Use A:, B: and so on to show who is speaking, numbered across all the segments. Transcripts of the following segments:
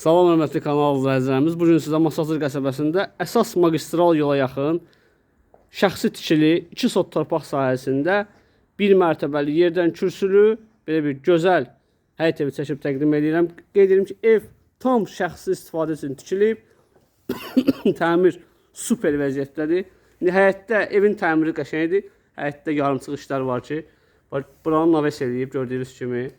A: Salam hörmətli kanal izləyicilərimiz. Bu gün sizə Masazır qəsəbəsində əsas magistral yola yaxın şəxsi tikili 2 sot torpaq sahəsində bir mərtəbəli yerdən kürsülü belə bir gözəl həyət evi çəkib təqdim edirəm. Qeyd edirəm ki, ev tam şəxsi istifadə üçün tikilib. Təmir super vəziyyətdədir. İndi həyətdə evin təmiri qəşəngdir. Həyətdə yarımçıq işlər var ki, buranı naves eləyib gördüyünüz kimi.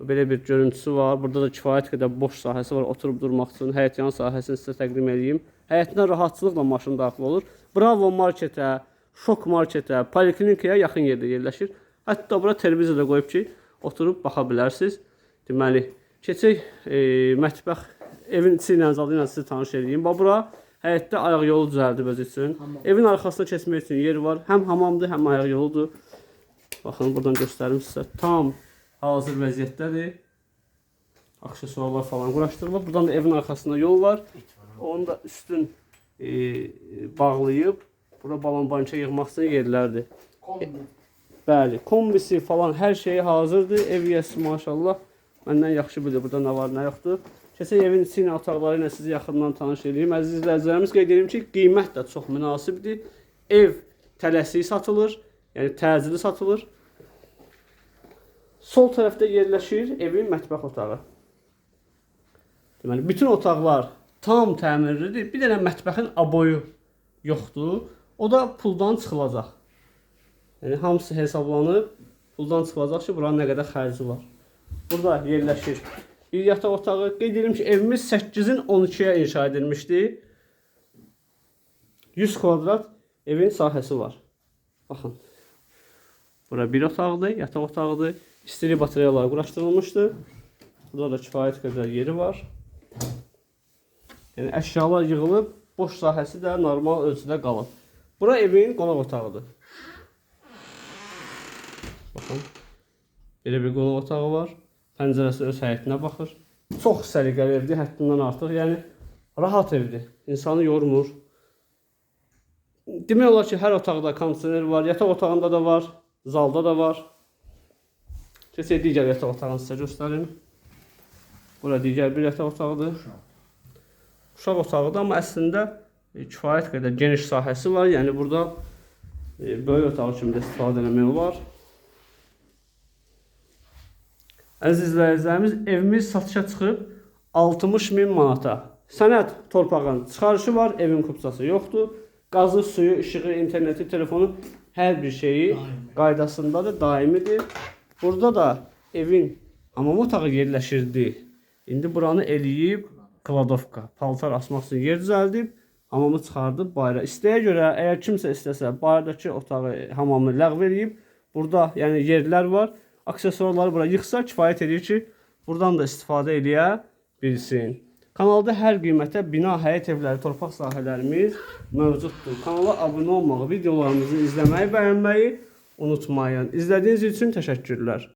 A: Belə bir görüntüsü var. Burada da kifayət qədər boş sahəsi var oturub durmaq üçün. Həyət yan sahəsini sizə təqdim edeyim. Həyətinə rahatçılıqla maşın daxil olur. Bravo marketə, Şok marketə, poliklinikaya yaxın yerdə yerləşir. Hətta bura televizor da qoyub ki, oturub baxa bilərsiniz. Deməli, keçək e, mətbəx evin içi ilə zadı ilə sizi tanış edeyim. Bax bura həyətdə ayaq yolu düzəldib özü üçün. Evin arxasına keçmək üçün yer var. Həm hamamdır, həm ayaq yoludur. Baxın, buradan göstərim sizə. Tam hazır vəziyyətdədir. Aksesuarlar falan quraşdırılıb. Buradan da evin arxasında yol var. Onu da üstün e, bağlayıb. Bura balon banka yığmaq üçün yerlərdir.
B: Kombi.
A: Bəli, kombisi falan hər şeyi hazırdır. Ev yiyəsi maşallah məndən yaxşı bilir burada nə var, nə yoxdur. Keçək evin içi ilə otaqları ilə sizi yaxından tanış edeyim. Əziz izləyicilərimiz qeyd edirəm ki, qiymət də çox münasibdir. Ev tələsik satılır, yəni təcili satılır. Sol tərəfdə yerləşir evin mətbəx otağı. Deməli, bütün otaqlar tam təmirlidir. Bir dənə mətbəxin aboyu yoxdur. O da puldan çıxılacaq. Yəni hamısı hesablanıb puldan çıxılacaq ki, buranın nə qədər xərci var. Burada yerləşir bir yataq otağı. Qeyd edirəm ki, evimiz 8-in 12-yə inşa edilmişdi. 100 kvadrat evin sahəsi var. Baxın. Bura bir otaqdır, yataq otağıdır. İstilik batareyalar quraşdırılmışdı. Burada da kifayət qədər yeri var. Yəni əşyalar yığılıb, boş sahəsi də normal ölçüdə qalıb. Bura evin qonaq otağıdır. Baxın. Belə bir qonaq otağı var. Pəncərəsi öz həyətinə baxır. Çox səliqəli evdir, həddindən artıq. Yəni rahat evdir. İnsanı yormur. Demək olar ki, hər otaqda kondisioner var, yataq otağında da var, zalda da var. Keçək digər yataq otağını sizə göstərim. Bura digər bir yataq otağıdır. Uşaq otağıdır, amma əslində e, kifayət qədər geniş sahəsi var. Yəni burada e, böyük otaq kimi də istifadə etmək olar. Əziz izləyicilərimiz, evimiz satışa çıxıb 60 min manata. Sənəd torpağın çıxarışı var, evin kupçası yoxdur. Qazı, suyu, işığı, interneti, telefonu hər bir şeyi qaydasındadır, daimidir. Burada da evin hamam otağı yerləşirdi. İndi buranı eləyib kladovka, paltar asmaq üçün yer düzəldib, hamamı çıxardıb bayıra. İstəyə görə, əgər kimsə istəsə, bayırdakı otağı, hamamı ləğv eləyib, burada yəni yerlər var. Aksesuarları bura yıxsa kifayət edir ki, buradan da istifadə eləyə bilsin. Kanalda hər qiymətə bina, həyət evləri, torpaq sahələrimiz mövcuddur. Kanala abunə olmağı, videolarımızı izləməyi, bəyənməyi unutmayın. İzlədiyiniz üçün təşəkkürlər.